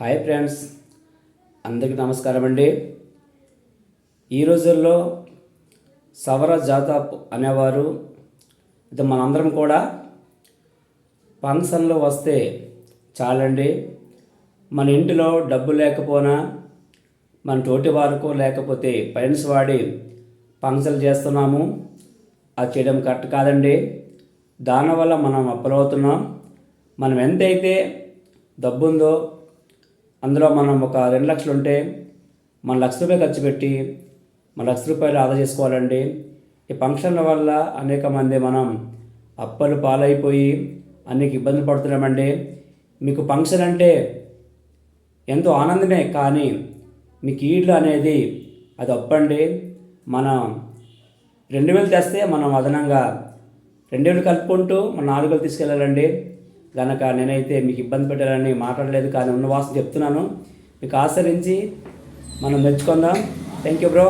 Hi friends అందరికీ నమస్కారం అండి. ఈ రోజుల్లో సవర జాతాప్ అనేవారు ఇది మనందరం కూడా ఫంక్షన్లో వస్తే చాలండి. మన ఇంటిలో డబ్బు లేకపోయినా మన తోటి వారికో లేకపోతే ఫ్రెండ్స్ వాడి ఫంక్షన్లు చేస్తున్నాము. అది చేయడం కరెక్ట్ కాదండి. దానివల్ల మనం అప్పులవుతున్నాం. మనం ఎంతైతే డబ్బుందో అందులో మనం ఒక రెండు లక్షలు ఉంటే మన లక్ష రూపాయలు ఖర్చు పెట్టి మన లక్ష రూపాయలు ఆదా చేసుకోవాలండి. ఈ ఫంక్షన్ల వల్ల అనేక మంది మనం అప్పలు పాలైపోయి అనేక ఇబ్బందులు పడుతున్నామండి. మీకు ఫంక్షన్ అంటే ఎంతో ఆనందమే కానీ మీకు ఈడ్లు అనేది అది అప్పండి. మనం రెండు వేలు తెస్తే మనం అదనంగా రెండు వేలు కలుపుకుంటూ మన నాలుగు వేలు తీసుకెళ్ళాలండి గనక నేనైతే మీకు ఇబ్బంది పెట్టాలని మాట్లాడలేదు కానీ ఉన్న వాసన చెప్తున్నాను. మీకు ఆచరించి మనం మెచ్చుకుందాం. Thank you bro